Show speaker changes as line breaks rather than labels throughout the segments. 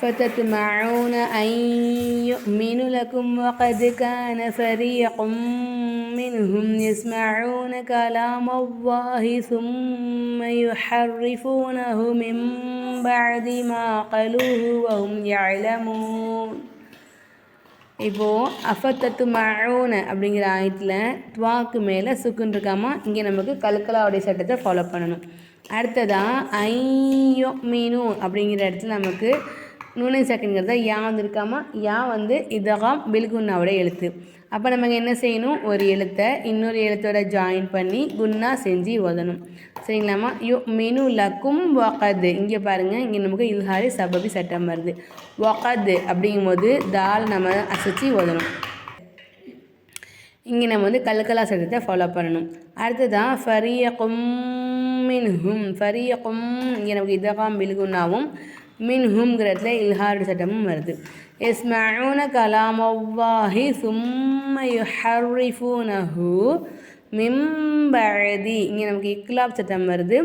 أفتطمعون أن يؤمن لكم وقد كان فريق منهم يسمعون كلام الله ثم يحرفونه من بعد ما قالوه وهم يعلمون இப்போது அஃபத்தத்து மழோன அப்படிங்கிற ஆயத்தில் துவாக்கு மேலே சுக்குன் இருக்காமா இங்கே நமக்கு கல்கலாவுடைய சட்டத்தை ஃபாலோ பண்ணணும் அடுத்ததாக ஐயோ மீனு அப்படிங்கிற இடத்துல நமக்கு நூனை சக்கன்கிறத யா வந்து இருக்காமா? யா வந்து இதகாம் பில்குன்னாவோட எழுத்து. அப்போ நம்ம என்ன செய்யணும்? ஒரு எழுத்தை இன்னொரு எழுத்தோட ஜாயின் பண்ணி குன்னா செஞ்சு ஓதணும். சரிங்களாம்மா? யோ மெனு லக்கும் வகது. இங்கே பாருங்கள் இங்கே நமக்கு இல்ஹாரி சபபி சட்டம் வருது. வகது அப்படிங்கும்போது தால் நம்ம அசைச்சி ஓதணும். இங்கே நம்ம வந்து கல்கலா சட்டத்தை ஃபாலோ பண்ணணும். அடுத்ததான் ஃபரியகும் ஃபரிய ஃபரியகும் இங்கே நமக்கு இதகாம் பில்குன்னாவும் மின்ஹும்ங்கிற இடத்துல இல்ஹார் சட்டமும் வருது எஸ்மூன கலாமவாஹி சும்ம யுஹர்ரிஃபூனஹு மிம்பழதி இங்கே நமக்கு இக்லாப் சட்டம் வருது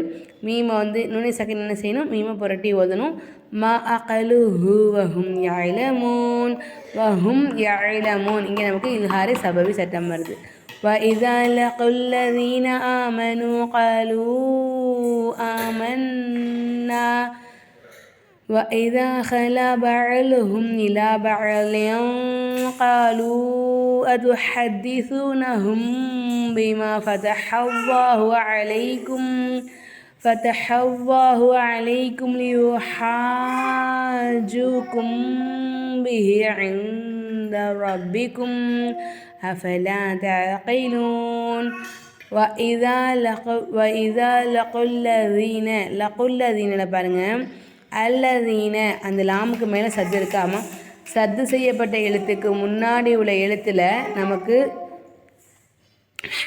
மீமை வந்து நுனி சக்கன் என்ன செய்யணும் மீமை புரட்டி ஓதணும் ம அகலுஹு வஹும் யாழமூன் வஹும் யாழமூன் இங்கே நமக்கு இல்ஹாரி சபவி சட்டம் வருது وإذا لقوا الذين آمنوا قالوا آمنا وإذا خلا بعلهم إلى بعل قالوا أتحدثونهم بما فتح الله عليكم؟ فتح الله عليكم ليحاجوكم به عند ربكم أفلا تعقلون؟ وإذا لقوا وإذا لقوا الذين لقوا الذين لبرنا அல்லதீன. அந்த லாமுக்கு மேலே சத்து இருக்காமல் சத்து செய்யப்பட்ட எழுத்துக்கு முன்னாடி உள்ள எழுத்தில் நமக்கு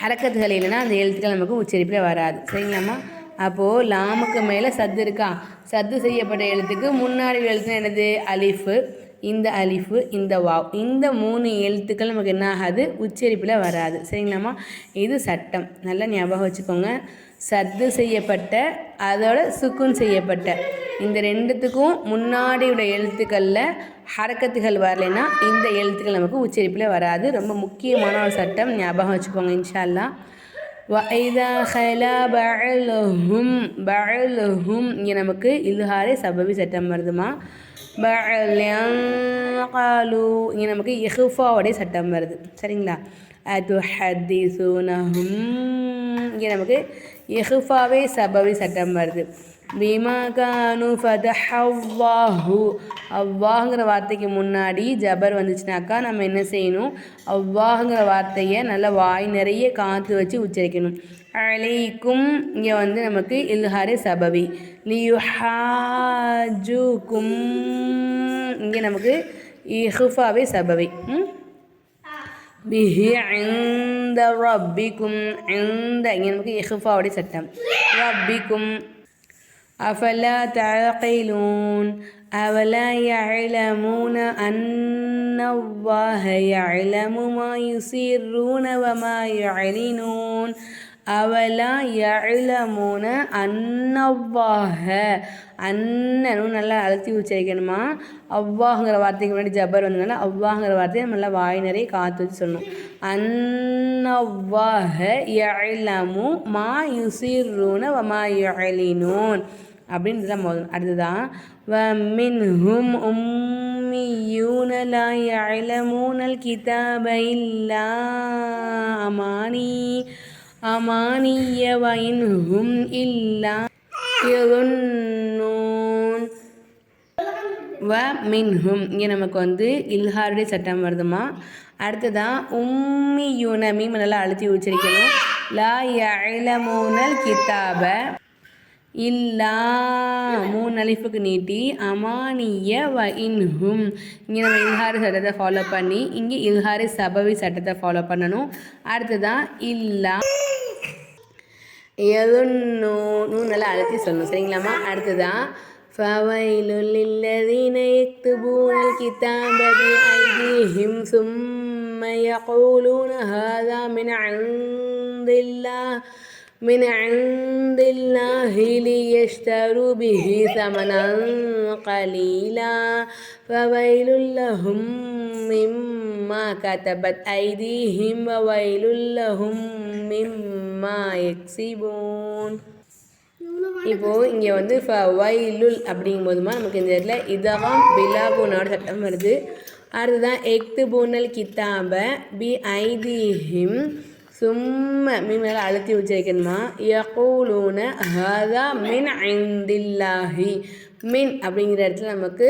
ஹரக்கத்துகள் இல்லைன்னா அந்த எழுத்துக்கள் நமக்கு உச்சரிப்பில் வராது. சரிங்களாம்மா? அப்போது லாமுக்கு மேலே சத்து இருக்கா? சத்து செய்யப்பட்ட எழுத்துக்கு முன்னாடி எழுத்து என்னது? அலிஃபு. இந்த அலிஃபு இந்த வாவ். இந்த மூணு எழுத்துக்கள் நமக்கு என்ன ஆகாது? உச்சரிப்பில் வராது. சரிங்களாம்மா? இது சட்டம். நல்லா ஞாபகம் வச்சுக்கோங்க. சத்து செய்யப்பட்ட அதோட சுக்குன் செய்யப்பட்ட. இந்த ரெண்டுத்துக்கும் முன்னாடி உள்ள எழுத்துக்களில் ஹரக்கத்துகள் வரலைன்னா இந்த எழுத்துக்கள் நமக்கு உச்சரிப்பில் வராது. ரொம்ப முக்கியமான ஒரு சட்டம். ஞாபகம் வச்சுக்கோங்க இன்ஷால்லா வைதா ஹலா பழலுஹும் பழலுஹும் இங்கே நமக்கு இல்ஹாரே சபவி சட்டம் வருதுமா? காலு. இங்கே நமக்கு இஹுஃபாவோடைய சட்டம் வருது. சரிங்களா? அது ஹத்தீசுனஹும் இங்கே நமக்கு இஹுஃபாவே சபவி சட்டம் வருது. பிமகானு ஃபதஹவ்வாஹு. அவ்வாஹுங்கிற வார்த்தைக்கு முன்னாடி ஜபர் வந்துச்சுனாக்கா நம்ம என்ன செய்யணும்? அவ்வாஹுங்கிற வார்த்தையை நல்லா வாய் நிறைய காற்று வச்சு உச்சரிக்கணும். அலைக்கும் இங்கே வந்து நமக்கு இல்ஹாரே சபவி. லியுஹாஜுக்கும் இங்கே நமக்கு இஹுஃபாவே சபவி. பிஹி عند ربكم عند إخفاري ستم ربكم أفلا تعقلون أولا يعلمون أن الله يعلم ما يسرون وما يعلنون أولا يعلمون أن الله அன்னனும் நல்லா அழுத்தி உச்சரிக்கணுமா? அவ்வாங்கிற வார்த்தைக்கு முன்னாடி ஜபர் வந்ததுனால அவ்வாங்கிற வார்த்தையை நம்ம நல்லா வாய் காத்து வச்சு சொல்லணும். அன்னவ்வாக எழலமு மா யுசிர்னு மா எழினோன் அப்படின்றதுலாம் போதும் அடுத்ததான் வ மின் ஹும் உம்மியூன லா கிதாப இல்லா அமானி அமானிய வயன் ஹும் இல்லா. யுன் வ மின்ஹும் இங்கே நமக்கு வந்து இல்ஹாருடைய சட்டம் வருதுமா. அடுத்ததான் உம்மி யூன மீம் நல்லா அழுத்தி உச்சரிக்கணும். லா யலமூனல் கித்தாப இல்லா. மூணு அலிஃபுக்கு நீட்டி அமானிய வ இன்ஹும் இங்கே நம்ம இல்ஹாரி சட்டத்தை ஃபாலோ பண்ணி இங்கே இல்ஹாரி சபவி சட்டத்தை ஃபாலோ பண்ணணும். அடுத்ததான் இல்லா. எதுன்னு நல்லா அழுத்தி சொல்லணும். சரிங்களாம்மா? அடுத்ததான் فويل للذين يكتبون الكتاب بأيديهم ثم يقولون هذا من عند الله من عند الله ليشتروا به ثمنا قليلا. فويل لهم مما كتبت أيديهم وويل لهم مما يكسبون. இப்போது இங்கே வந்து ஃப வைலுல் அப்படிங்கும்போதுமா நமக்கு இந்த இடத்துல இதகம் பிலாபுனோட சட்டம் வருது. அடுத்ததான் எக்து பூனல் கித்தாப பி ஐதிஹிம் சும்ம மீன் மேலே அழுத்தி உச்சரிக்கணுமா? யகூலூன ஹதா மின் ஐந்தில்லாஹி. மின் அப்படிங்கிற இடத்துல நமக்கு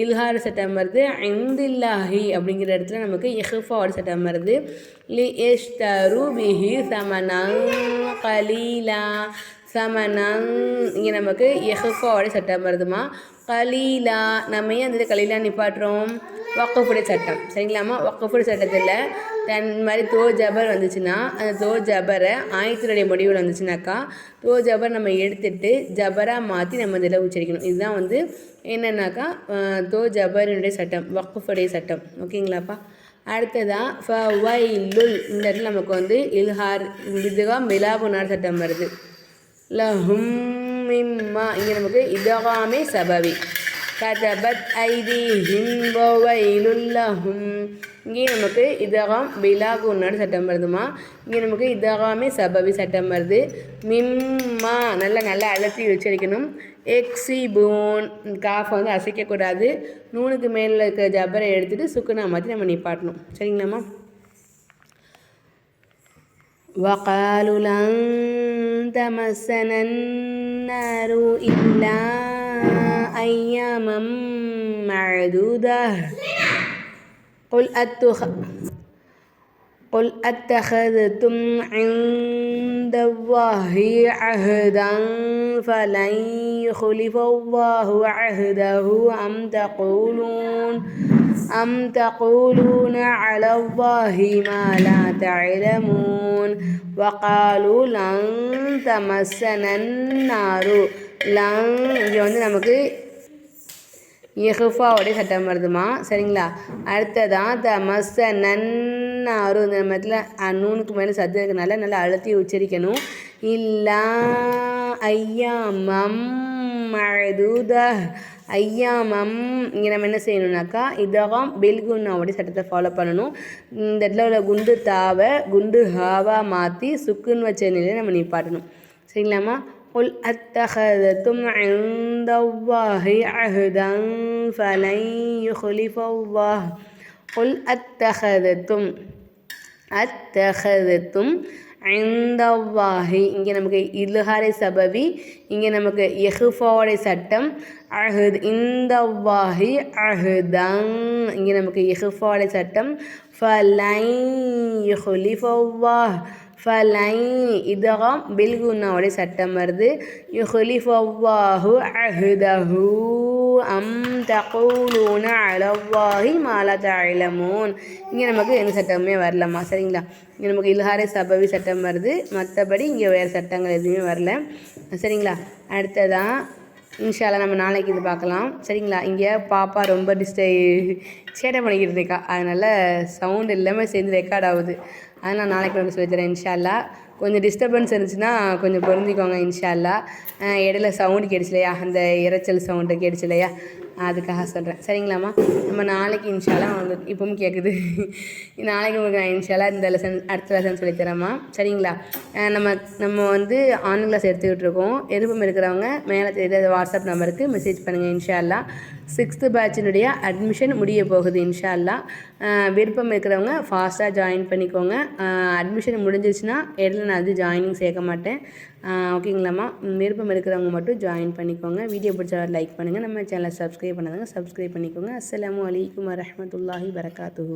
இல்ஹார் சட்டம் வருது. ஐந்தில்லாஹி அப்படிங்கிற இடத்துல நமக்கு இஹ்ஃபாவோட சட்டம் வருது. லி எஷ்தரு பிஹி சமனங் கலீலா. சமனங் இங்கே நமக்கு எஹ்ஃபாவோட சட்டம் வருதுமா? கலீலா. நம்ம ஏன் அந்த கலீலா நிப்பாட்டுறோம்? வக்கஃபுடைய சட்டம். சரிங்களாம்மா? வக்கஃபுடைய சட்டத்தில் தன் மாதிரி தோ ஜபர் வந்துச்சுன்னா அந்த தோ ஜபரை ஆயத்தினுடைய முடிவில் வந்துச்சுனாக்கா தோ ஜபர் நம்ம எடுத்துட்டு ஜபராக மாற்றி நம்ம இதில் உச்சரிக்கணும். இதுதான் வந்து என்னென்னாக்கா தோ ஜபரினுடைய சட்டம் வக்குஃபுடைய சட்டம். ஓகேங்களாப்பா? அடுத்ததாக ஃப லுல் இந்த இடத்துல நமக்கு வந்து இல்ஹார் இதுவாக மிலாபுனார் சட்டம் வருது. லஹும் மிம்மா. இங்கே நமக்கு இதகாமே சபவி. கதபத் ஐதீஹிம் வவைலுல்லஹும் இங்கே நமக்கு இதகாம் பிலாகு ஒன்னாடு சட்டம் வருதுமா? இங்கே நமக்கு இதகாமே சபவி சட்டம் வருது. மிம்மா. நல்லா நல்லா அழுத்தி வச்சிருக்கணும் எக்ஸி பூன் காஃப் வந்து அசைக்கக்கூடாது. நூனுக்கு மேலே இருக்க ஜபரை எடுத்துகிட்டு சுக்குனா மாற்றி நம்ம நிப்பாட்டணும். சரிங்களாம்மா? வகாலுலங் تمسنا النار إلا أياما معدودة قل أتخ قل أتخذتم عند الله عهدا فلن يخلف الله عهده أم تقولون أم تقولون على الله ما لا تعلمون وقالوا لن تمسنا النار لن இங்கே வந்து நமக்கு இஹுஃபாவுடைய சட்டம் வருதுமா சரிங்களா அடுத்ததான் த மஸ்ஸ நன்னாரு இந்த மதத்தில் நூனுக்கு மேலே சத்து இருக்கனால நல்லா அழுத்தி உச்சரிக்கணும் இல்லா ஐயா மம் மழுத ஐயாமம் இங்கே நம்ம என்ன செய்யணுனாக்கா இதகம் பெல்குன்னாவுடைய சட்டத்தை ஃபாலோ பண்ணணும் இந்த இடத்துல உள்ள குண்டு தாவை குண்டு ஹாவா மாற்றி சுக்குன்னு வச்ச நிலையை நம்ம நிப்பாட்டணும் சரிங்களாம்மா قل أتخذتم عند الله عهدا فلن يخلف الله قل أتخذتم அத்தகதும் ஐந்தவாஹி இங்கே நமக்கு இலுஹாரை சபவி இங்கே நமக்கு எஹுஃபாவோடைய சட்டம் அஹுத் இந்தவாஹி அஹுதங் இங்கே நமக்கு எஹுஃபாவோடைய சட்டம் ஃபலை யுஹுலிஃபவாஹ் ஃபலை இதகம் பில்குன்னாவோடைய சட்டம் வருது. யுஹுலிஃபவாஹு அஹுதஹூ. அம் தகூலூன அளவாகி மாலா தலமூன் இங்கே நமக்கு எந்த சட்டமுமே வரலம்மா சரிங்களா? இங்கே நமக்கு இல்ஹாரே சபவி சட்டம் வருது. மற்றபடி இங்கே வேறு சட்டங்கள் எதுவுமே வரல. சரிங்களா? அடுத்ததான் இன்ஷால்லாம் நம்ம நாளைக்கு இது பார்க்கலாம். சரிங்களா? இங்கே பாப்பா ரொம்ப டிஸ்டை சேட்டை பண்ணிக்கிட்டு இருக்கா. அதனால் சவுண்ட் எல்லாமே சேர்ந்து ரெக்கார்ட் ஆகுது. அதனால் நாளைக்கு வந்து சொல்லித்தரேன் இன்ஷால்லா கொஞ்சம் டிஸ்டர்பன்ஸ் இருந்துச்சுன்னா கொஞ்சம் பொருந்திக்கோங்க இன்ஷால்லா இடையில சவுண்டு கேடுச்சு இல்லையா அந்த இறைச்சல் சவுண்டு கேடுச்சு இல்லையா அதுக்காக சொல்கிறேன் சரிங்களாம்மா? நம்ம நாளைக்கு இன்ஷாலாம் வந்து இப்பவும் கேட்குது நாளைக்கு உங்களுக்கு நான் இன்ஷாலாக இந்த லெசன் அடுத்த லெசன் சொல்லித்தரேம்மா சரிங்களா? நம்ம நம்ம வந்து ஆன்லைன் கிளாஸ் எடுத்துக்கிட்டு இருக்கோம். விருப்பம் இருக்கிறவங்க மேலே தெரியாத வாட்ஸ்அப் நம்பருக்கு மெசேஜ் பண்ணுங்கள் இன்ஷால்லா சிக்ஸ்த்து பேட்சினுடைய அட்மிஷன் முடிய போகுது இன்ஷால்லா விருப்பம் இருக்கிறவங்க ஃபாஸ்ட்டாக ஜாயின் பண்ணிக்கோங்க. அட்மிஷன் முடிஞ்சிச்சுன்னா இடையில நான் வந்து ஜாயினிங் சேர்க்க மாட்டேன். ஓகேங்களாம்மா? விருப்பம் இருக்கிறவங்க மட்டும் ஜாயின் பண்ணிக்கோங்க. வீடியோ பிடிச்சா லைக் பண்ணுங்கள் நம்ம சேனலை சப்ஸ்கிரைப் பண்ணாதங்க சப்ஸ்கிரைப் பண்ணிக்கோங்க. அஸ்லாம் வலைக்கம் வரமத்துல்லாஹி வரகாத்து